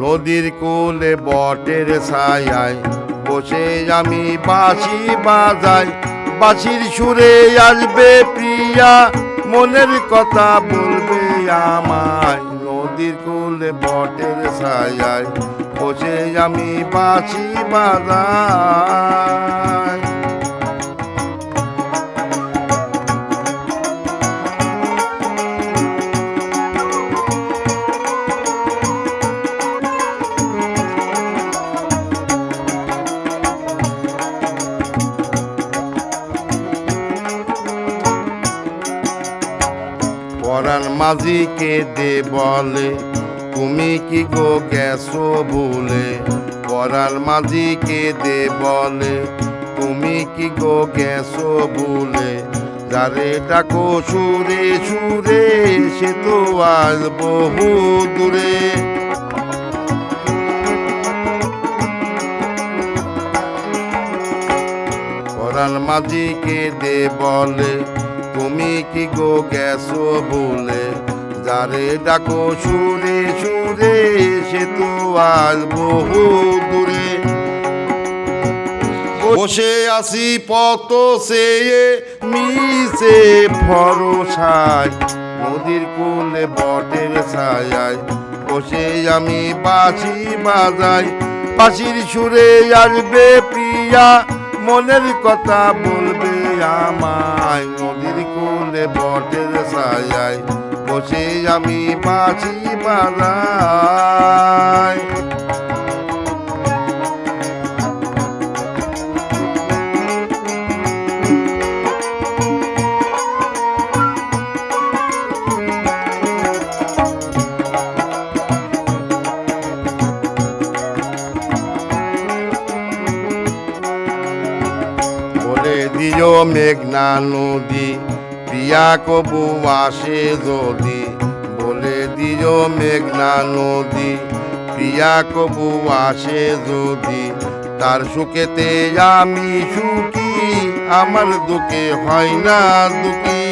নদীর কোলে বটের ছায়ায় বসে আমি বাঁশি বাজাই। বাঁশির সুরে আসবে প্রিয়া, মনের কথা বলবে আমায়। নদীর কোলে বটের ছায়ায় বসে আমি বাঁশি বাজাই। পরাণ মাঝি কেঁদে বলে, তুমি কি গো গেছো ভুলে? পরাণ মাঝি কেঁদে বলে, তুমি কি গো গেছো ভুলে? যারে ডাকো, সুরে সুরে, সে তো আজ বহু দূরে। পরাণ মাঝি দে বলে তুমি কি গো গেছো বলে? যারে ডাকো সুরে সুরে, সে তো আজ বহু দূরে। বসে আসি পত সে মিশে ভরসায়। নদীর কুলে বটের ছায়ায়। বসে আমি বাঁশি বাজাই। বাঁশির সুরে আসবে প্রিয়া, মনের কথা বলবে আমায় নদীর কুলে বটের ছায়ায়। বসে আমি বাঁশি বাজাই বলে দিও মেঘনা নদী, প্রিয়া কবু আসে যদি। বলে দিও মেঘনা নদী, প্রিয়া কবু আসে যদি। তার সুখেতে আমি সুখী, আমার দুঃখে হয় না দুঃখী।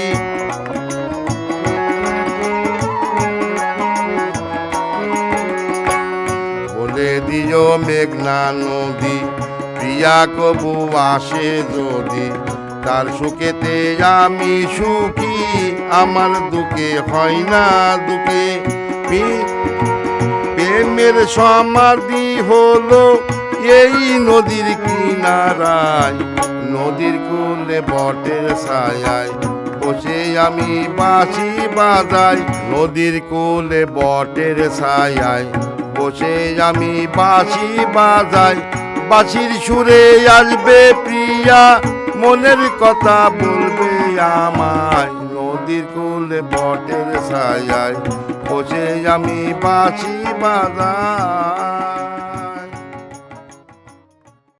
বলে দিও মেঘনা নদী প্রিয়া কবু আসে যদি, তার সুখেতে আমি সুখী, আমার দুঃখে হয় না দুঃখে। প্রেমের সমাধি হলো এই নদীর কিনারায়, নদীর কুলে বটের ছায়ায়। বসে আমি বাঁশি বাজাই, নদীর কুলে বটের ছায়ায়। বসে আমি বাঁশি বাজাই বাঁশির সুরে আসবে প্রিয়া, মনের কথা বলবে আমায়। নদীর কুলে বটের সায় বসে আমি বাঁচি বাজাই।